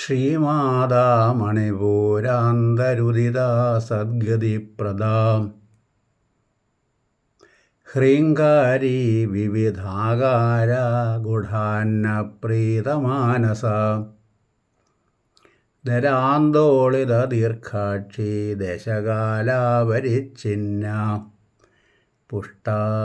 Shri Mata മണിപൂരാന്തരുദിതാ സദ്ഗതിപ്രദാം ഹ്രീങ്കാരി വിവിധാകാര ഗുഢാന്നപ്രീതമാനസ ധരാന്തോളിത ദീർഘാക്ഷി ദശകാലാപരിച്ഛിന്ന പുഷ്ടാനാദരൂപിണി.